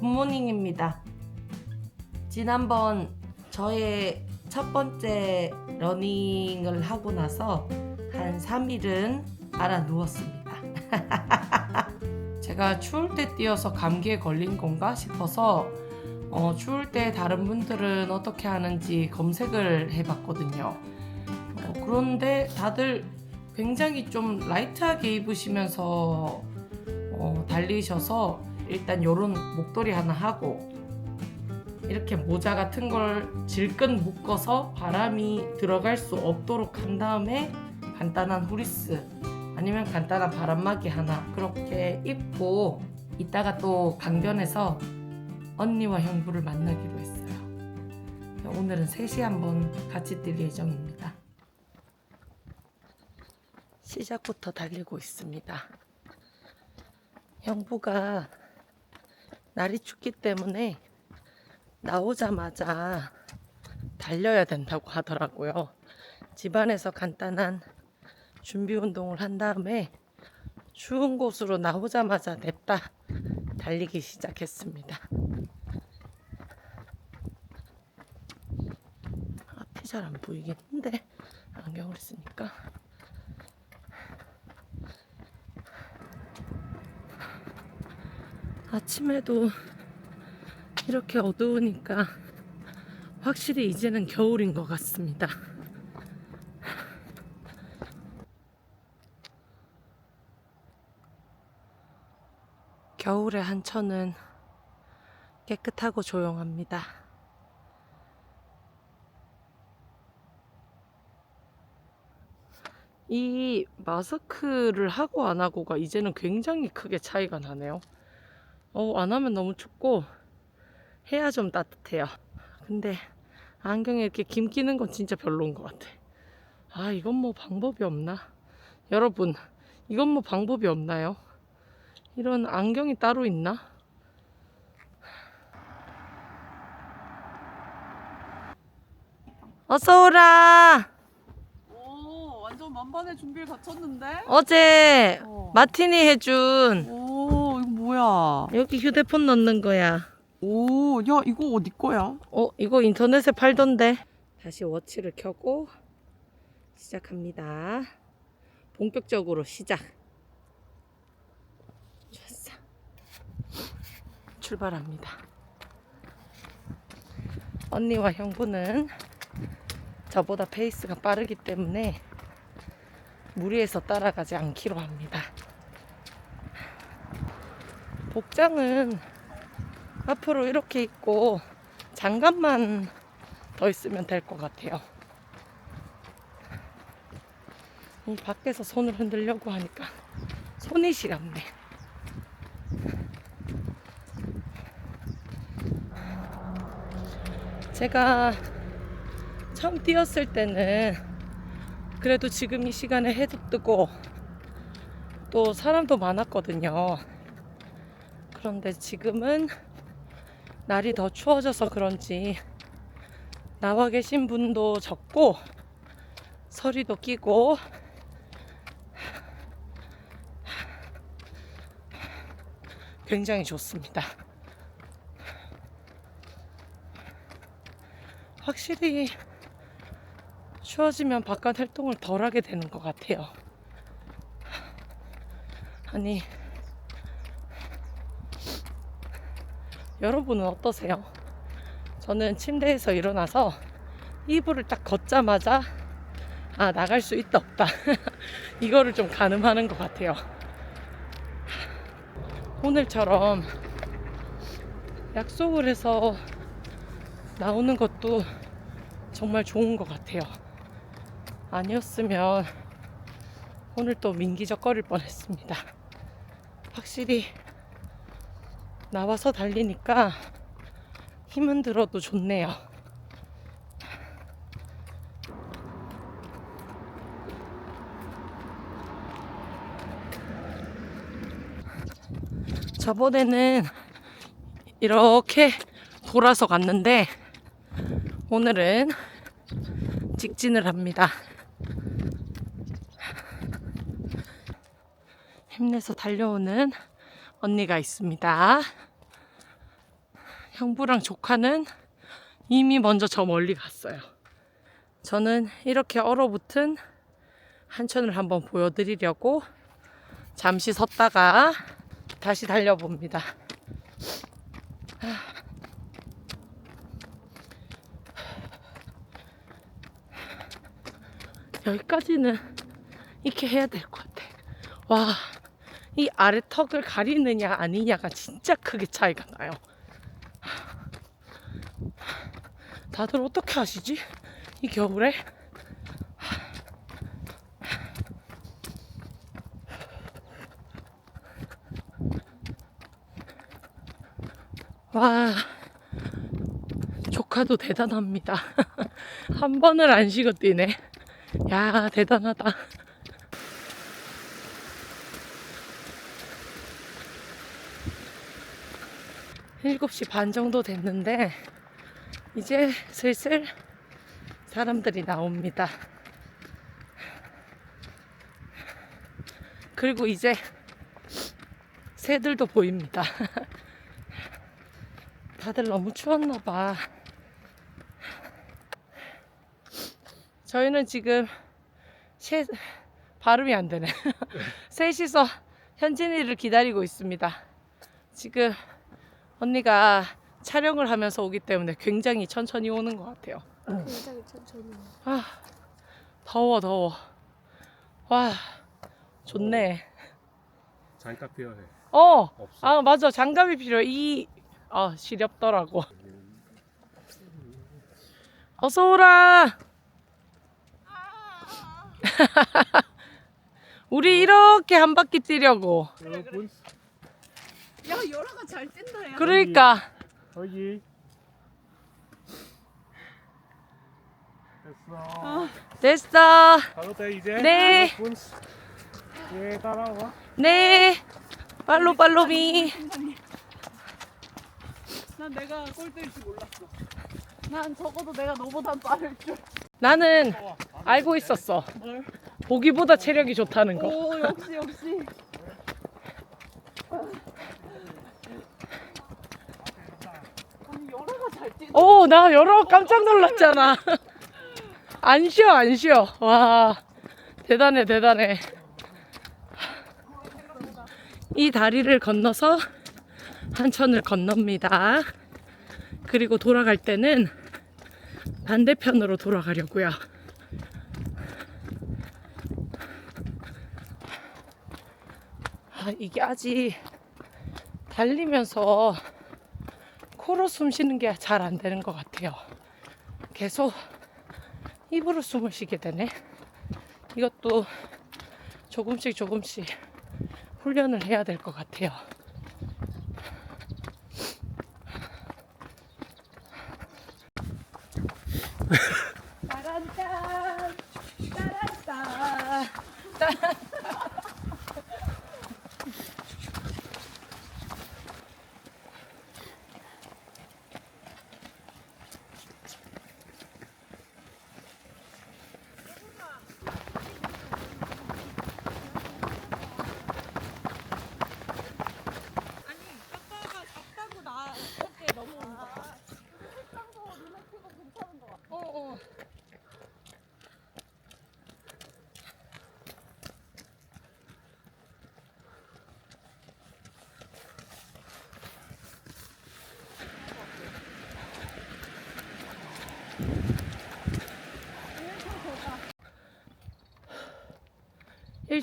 굿모닝입니다. 지난번 저의 첫 번째 러닝을 하고 나서 한 3일은 알아 누웠습니다. 제가 추울 때 뛰어서 감기에 걸린 건가 싶어서 어, 추울 때 다른 분들은 어떻게 하는지 검색을 해봤거든요. 어, 그런데 다들 굉장히 좀 라이트하게 입으시면서 어, 달리셔서 일단 요런 목도리 하나 하고 이렇게 모자 같은 걸 질끈 묶어서 바람이 들어갈 수 없도록 한 다음에 간단한 후리스 아니면 간단한 바람막이 하나 그렇게 입고 이따가 또 강변에서 언니와 형부를 만나기로 했어요. 오늘은 3시 한번 같이 뛸 예정입니다. 시작부터 달리고 있습니다. 형부가 날이 춥기 때문에 나오자마자 달려야 된다고 하더라고요. 집안에서 간단한 준비 운동을 한 다음에 추운 곳으로 나오자마자 냅다 달리기 시작했습니다. 앞이 잘 안 보이겠는데 안경을 쓰니까 아침에도 이렇게 어두우니까 확실히 이제는 겨울인 것 같습니다. 겨울의 한천은 깨끗하고 조용합니다. 이 마스크를 하고 안 하고가 이제는 굉장히 크게 차이가 나네요. 어, 안 하면 너무 춥고 해야 좀 따뜻해요. 근데 안경에 이렇게 김 끼는 건 진짜 별로인 것 같아. 아, 이건 뭐 방법이 없나? 여러분, 이건 뭐 방법이 없나요? 이런 안경이 따로 있나? 어서 오라. 오, 완전 만반의 준비를 갖췄는데? 어제 어. 마티니 해준 오, 뭐야? 여기 휴대폰 넣는 거야. 오, 야, 이거 어디 거야? 어, 이거 인터넷에 팔던데. 다시 워치를 켜고 시작합니다. 본격적으로 시작. 좋았어. 출발합니다. 언니와 형부는 저보다 페이스가 빠르기 때문에 무리해서 따라가지 않기로 합니다. 복장은 앞으로 이렇게 입고 장갑만 더 있으면 될 것 같아요. 이 밖에서 손을 흔들려고 하니까 손이 시렵네. 제가 처음 뛰었을 때는 그래도 지금 이 시간에 해도 뜨고 또 사람도 많았거든요. 그런데 지금은 날이 더 추워져서 그런지 나와 계신 분도 적고 서리도 끼고 굉장히 좋습니다. 확실히 추워지면 바깥 활동을 덜 하게 되는 것 같아요. 아니, 여러분은 어떠세요? 저는 침대에서 일어나서 이불을 딱 걷자마자 아 나갈 수 있다 없다 이거를 좀 가늠하는 것 같아요. 오늘처럼 약속을 해서 나오는 것도 정말 좋은 것 같아요. 아니었으면 오늘 또 민기적 거릴 뻔했습니다. 확실히 나와서 달리니까 힘은 들어도 좋네요. 저번에는 이렇게 돌아서 갔는데 오늘은 직진을 합니다. 힘내서 달려오는 언니가 있습니다. 형부랑 조카는 이미 먼저 저 멀리 갔어요. 저는 이렇게 얼어붙은 한천을 한번 보여드리려고 잠시 섰다가 다시 달려봅니다. 여기까지는 이렇게 해야 될 것 같아. 와, 이 아래 턱을 가리느냐 아니냐가 진짜 크게 차이가 나요. 다들 어떻게 하시지? 이 겨울에? 와, 조카도 대단합니다. 한 번을 안 쉬고 뛰네. 야, 대단하다. 일곱 시반 정도 됐는데, 이제 슬슬 사람들이 나옵니다. 그리고 이제 새들도 보입니다. 다들 너무 추웠나 봐. 저희는 지금 셋, 발음이 안 되네. 셋이서 현진이를 기다리고 있습니다. 지금 언니가 촬영을 하면서 오기 때문에 굉장히 천천히 오는 것 같아요. 굉장히 천천히. 아, 더워, 더워. 와, 좋네. 잠깐 필요해. 어, 없어. 아, 맞아. 장갑이 필요해. 이, 아, 시렵더라고. 어서오라! 우리 이렇게 한 바퀴 뛰려고. 여러분 야 열아가 잘 뛴다 야. 그러니까. 여기 됐어. 아, 됐어. 돼 이제? 네. 예 따라와. 네. 빨로 빨로미. 난 내가 꼴등일 줄 몰랐어. 난 적어도 내가 너보단 빠를 줄. 나는 알고 있었어. 뭘? 보기보다 체력이 좋다는 거. 오 역시 역시. 아니 열아가 잘 뛰네. 오, 나 여러 깜짝 놀랐잖아. 안 쉬어, 안 쉬어. 와, 대단해, 대단해. 이 다리를 건너서 한천을 건넙니다. 그리고 돌아갈 때는 반대편으로 돌아가려고요. 아, 이게 아직 달리면서 코로 숨 쉬는 게 잘 안 되는 것 같아요. 계속 입으로 숨을 쉬게 되네. 이것도 조금씩 조금씩 훈련을 해야 될 것 같아요.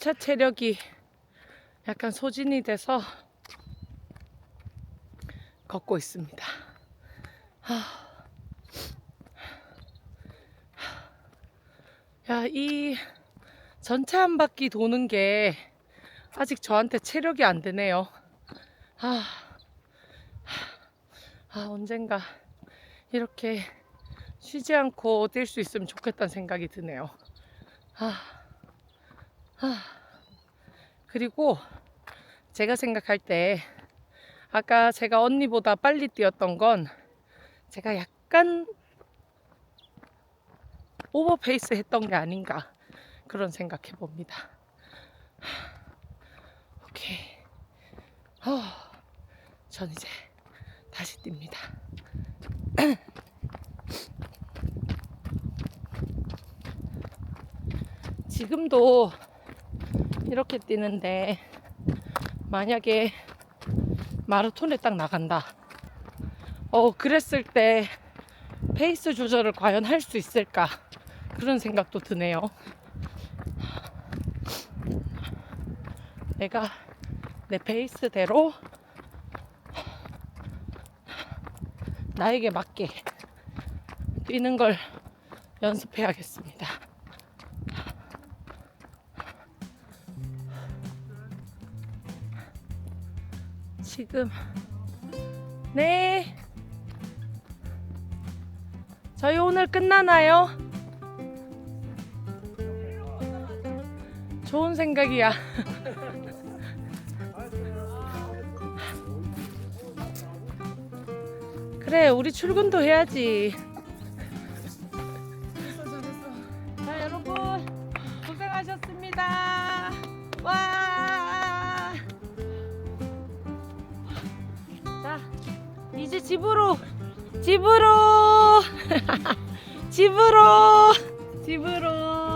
1차 체력이 약간 소진이 돼서 걷고 있습니다. 야, 이 전체 한 바퀴 도는 게 아직 저한테 체력이 안 되네요. 아, 아 언젠가 이렇게 쉬지 않고 뛸 수 있으면 좋겠다는 생각이 드네요. 아. 그리고 제가 생각할 때 아까 제가 언니보다 빨리 뛰었던 건 제가 약간 오버페이스 했던 게 아닌가 그런 생각해 봅니다. 오케이. 어, 전 이제 다시 뜁니다. 지금도 이렇게 뛰는데 만약에 마라톤에 딱 나간다. 어, 그랬을 때 페이스 조절을 과연 할 수 있을까? 그런 생각도 드네요. 내가 내 페이스대로 나에게 맞게 뛰는 걸 연습해야겠습니다. 지금 네 저희 오늘 끝나나요? 좋은 생각이야. 그래, 우리 출근도 해야지. 이제 집으로, 집으로, 집으로, 집으로.